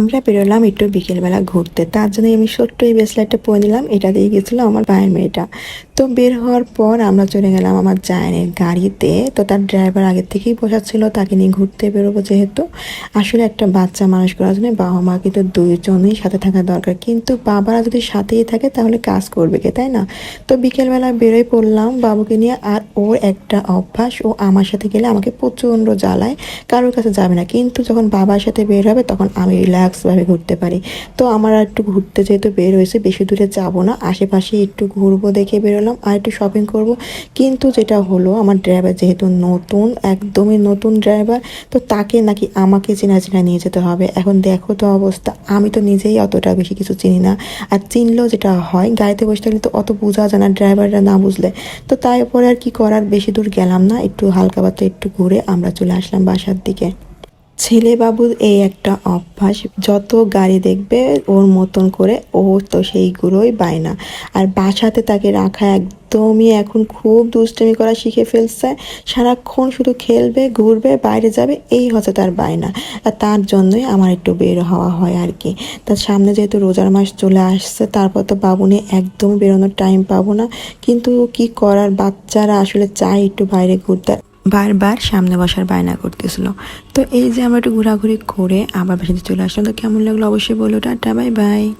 আমরা বেরোলাম একটু বিকেলবেলা ঘুরতে। তার জন্য আমি ছোট্ট এই ব্রেসলেটটা পরে নিলাম। এটা দিয়ে গেছিল আমার ভাইয়ের মেয়েটা। তো বের হওয়ার পর আমরা চলে গেলাম আমার জায়নের গাড়িতে। তো তার ড্রাইভার আগের থেকেই বসা ছিল তাকে নিয়ে ঘুরতে বেরোবো যেহেতু। আসলে একটা বাচ্চা মানুষ করার জন্য বাবা মা কিন্তু দুইজনেই সাথে থাকা দরকার। কিন্তু বাবারা যদি সাথেই থাকে, তাহলে কাজ করবে কে, তাই না? তো বিকেলবেলা বেরোয় পড়লাম বাবুকে নিয়ে, আর ওর একটা অভ্যাস, ও আমার সাথে গেলে আমাকে প্রচণ্ড জ্বালায়। কারোর কাছে যাবে না, কিন্তু যখন বাবার সাথে বের হবে, তখন আমি রিল্যাক্সভাবে ঘুরতে পারি। তো আমার একটু ঘুরতে যেহেতু বের হয়েছে, বেশি দূরে যাব না আশেপাশে একটু ঘুরবো দেখে বেরোলাম। আর একটু শপিং করব। কিন্তু যেটা হলো, আমার ড্রাইভার যেহেতু নতুন, একদমই নতুন ড্রাইভার তো তাকে নাকি আমাকে চেনা চেনা নিয়ে যেতে হবে। এখন দেখো তো অবস্থা, আমি তো নিজেই অতটা বেশি কিছু চিনি না। আর চিনলেও যেটা হয়, গাড়িতে বসে থাকলে তো অত বোঝা যায় না ড্রাইভাররা না বুঝলে। তো তাই তারপরে আর কি করার, বেশি দূর গেলাম না, একটু হালকা পাতলা একটু ঘুরে আমরা চলে আসলাম বাসার দিকে। ছেলে বাবুর এই একটা অভ্যাস, যত গাড়ি দেখবে ওর মতন করে ও তো সেইগুলোই বায়না আর বাসাতে তাকে রাখা একদমই এখন খুব দুষ্টামি করা শিখে ফেলছে। সারাক্ষণ শুধু খেলবে, ঘুরবে, বাইরে যাবে, এই হচ্ছে তার বায়না আর তার জন্যই আমার একটু বের হওয়া হয় আর কি। তার সামনে যেহেতু রোজার মাস চলে আসছে, তারপর তো বাবু নিয়ে একদম বেরোনোর টাইম পাবো না। কিন্তু কি করার, বাচ্চারা আসলে চায় একটু বাইরে ঘুরতে। বারবার সামনে বসার বায়না করতেছিল। তো এই যে আমরা একটু ঘোরাঘুরি করে আবার বাসাতে চলে আসলাম। তো কেমন লাগল অবশ্যই বলো। Tata, bye bye.